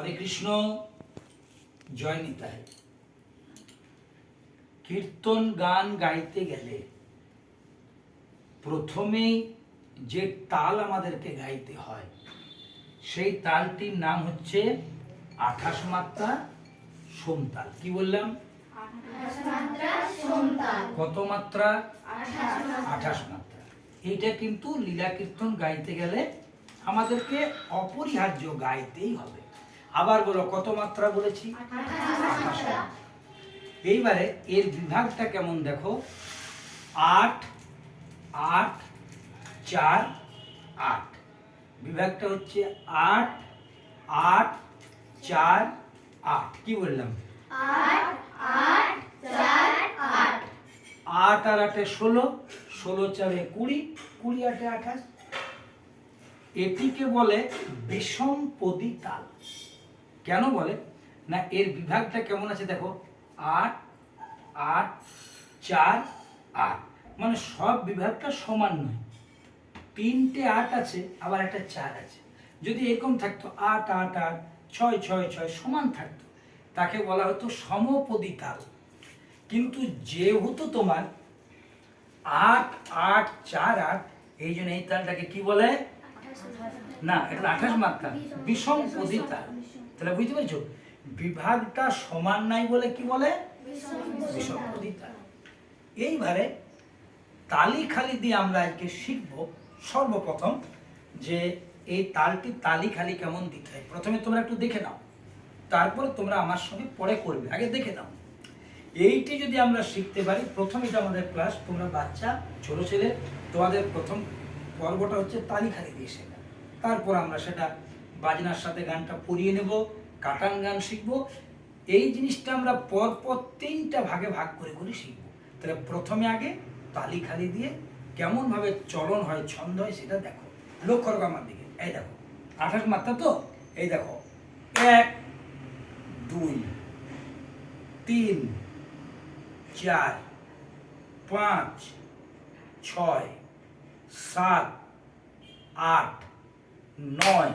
হরে কৃষ্ণ জয় নিতাই। কীর্তন গান গাইতে গেলে প্রথমেই যে তাল আমাদেরকে গাইতে হয় সেই তালটির নাম হচ্ছে আঠাশ মাত্রা সোমতাল কি বললাম? কত মাত্রা? আঠাশ মাত্রা। এইটা কিন্তু লীলা কীর্তন গাইতে গেলে আমাদেরকে অপরিহার্য গাইতেই হবে। আবার বলো কত মাত্রা বলেছি? এইবারে এর বিভাগটা কেমন দেখো? আট আট চার আট। বিভাগটা হচ্ছে আট আট চার আট। কি বললাম? আট আর আটে ষোলো ষোলো চারে কুড়ি কুড়ি আটে আঠাশ। এটিকে বলে বিষমপদী তাল কেন বলে? না এর বিভাগটা কেমন আছে দেখো? আট আট চার আট। মানে সব বিভাগটা সমান নয়। তিনটে আট আছে আবার একটা চার আছে। যদি এরকম থাকতো আট আট আট ছয় ছয় ছয় সমান থাকতো তাকে বলা হতো সমপদী তাল কিন্তু যেহেতু তোমার আট আট চার আট এই জন্য এই তালটাকে কি বলে? না এটা আঠাশ মাত্রা। বিষম পদী তাল তাহলে বুঝতে পেরেছ? বিভাগটা সমান নাই বলে কি বলে? বিষম এইবারে তালি খালি দিয়ে আমরা আজকে শিখব সর্বপ্রথম যে এই তালটি তালি খালি কেমন দিতে হয়। প্রথমে তোমরা একটু দেখে নাও। তারপরে তোমরা আমার সঙ্গে পরে করবে। আগে দেখে নাও। এইটি যদি আমরা শিখতে পারি, প্রথম এটা আমাদের ক্লাস তোমরা বাচ্চা, ছোট ছেলে, তোমাদের প্রথম পর্বটা হচ্ছে তালি খালি দিয়ে শেখা। তারপর আমরা সেটা বাজনার সাথে গানটা পরিয়ে নেব, কাটান গান শিখব। এই জিনিসটা আমরা পরপর তিনটা ভাগে ভাগ করে করে শিখব। তাহলে প্রথমে আগে তালি খালি দিয়ে কেমন ভাবে চলন হয়, ছন্দ হয় সেটা দেখো। লক্ষ্য রাখো আমার দিকে। এই দেখো, আঠাশ মাত্রা তো? এই দেখো, এক, দুই, তিন, চার, পাঁচ, ছয়, সাত, আট, নয়